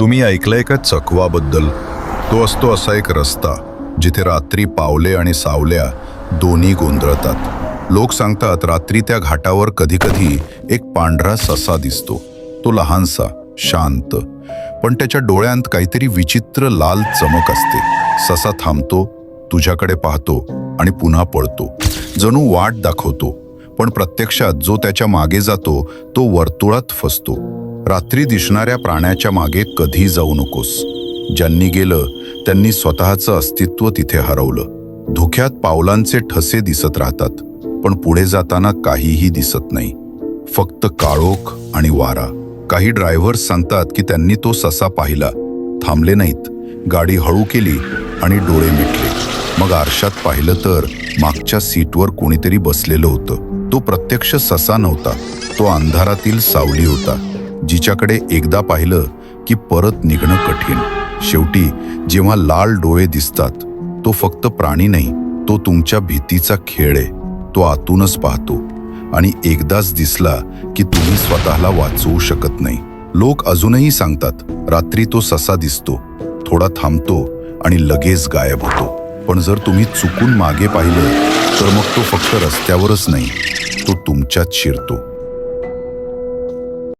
तुम्ही ऐकलंय का चकवाबद्दल? तो असतो असा एक रस्ता जिथे रात्री पावले आणि सावल्या दोन्ही गोंधळतात. लोक सांगतात रात्री त्या घाटावर कधीकधी एक पांढरा ससा दिसतो. तो लहानसा शांत. पण त्याच्या डोळ्यांत काहीतरी विचित्र लाल चमक असते. ससा थांबतो तुझ्याकडे पाहतो आणि पुन्हा पळतो. जणू वाट दाखवतो पण प्रत्यक्षात जो त्याच्यामागे जातो तो वर्तुळात फसतो. रात्री दिसणाऱ्या प्राण्याच्या मागे कधी जाऊ नकोस. ज्यांनी गेलं त्यांनी स्वतःचं अस्तित्व तिथे हरवलं. धुक्यात पावलांचे ठसे दिसत राहतात पण पुढे जाताना काहीही दिसत नाही. फक्त काळोख आणि वारा. काही ड्रायव्हर्स सांगतात की त्यांनी तो ससा पाहिला. थांबले नाहीत. गाडी हळू केली आणि डोळे मिटले. मग आरशात पाहिलं तर मागच्या सीटवर कोणीतरी बसलेलं होतं. तो प्रत्यक्ष ससा नव्हता. तो अंधारातील सावली होता. जिच्याकडे एकदा पाहिलं की परत निघणं कठीण. शेवटी जेव्हा लाल डोळे दिसतात तो फक्त प्राणी नाही तो तुमच्या भीतीचा खेळ आहे. तो आतूनच पाहतो आणि एकदाच दिसला की तुम्ही स्वतःला वाचवू शकत नाही. लोक अजूनही सांगतात रात्री तो ससा दिसतो थोडा थांबतो आणि लगेच गायब होतो. पण जर तुम्ही चुकून मागे पाहिलं तर मग तो फक्त रस्त्यावरच नाही तो तुमच्यात शिरतो.